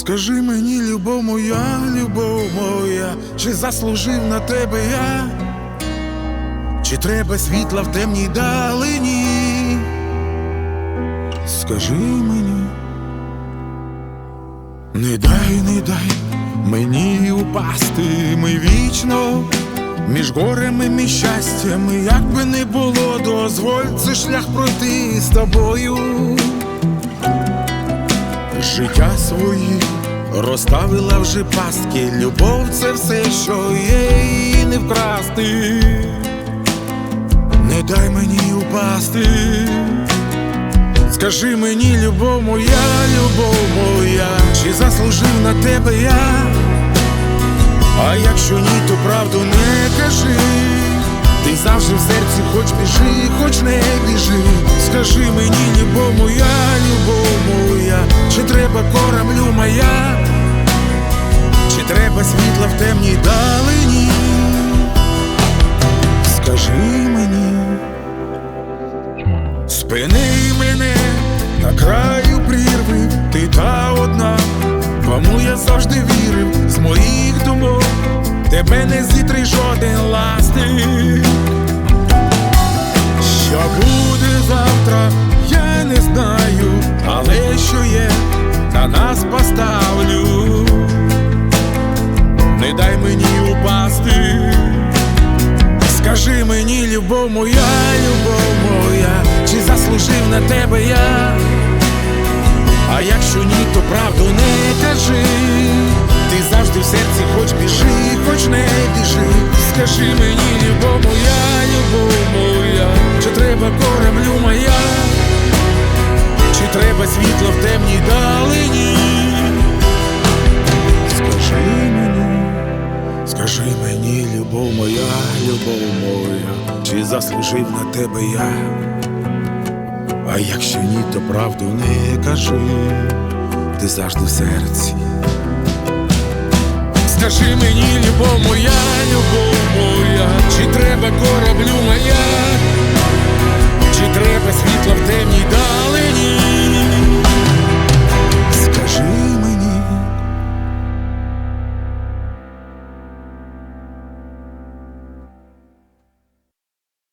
Скажи мені, любов моя, любов моя, чи заслужив на тебе я, чи треба світла в темній далині? Скажи мені, не дай, не дай мені упасти, ми вічно між горем і щастями, як би не було, дозволь цей шлях пройти з тобою життя свої розставила вже пастки, любов це все, що є, і не вкрасти, не дай мені упасти. Скажи мені, любов моя, любов моя, чи заслужив на тебе я? А якщо ні, то правду не кажи. Ти завжди в серці хоч біжи, хоч не біжи. Скажи мені, любов моя, темній далині? Скажи мені, спини мене на краю прірви, ти та одна, кому я завжди вірив з моїх думок, тебе не зітри жоден ластик. Що буде завтра, я не знаю, але що є, на нас любов моя, любов моя, чи заслужив на тебе я? А якщо ні, то правду не кажи. Ти завжди в серці хоч біжи, хоч не біжи. Скажи мені, любов моя, чи заслужив на тебе я? А якщо ні, то правду не кажи, ти завжди в серці. Скажи мені, любов моя, любов моя, чи треба кораблю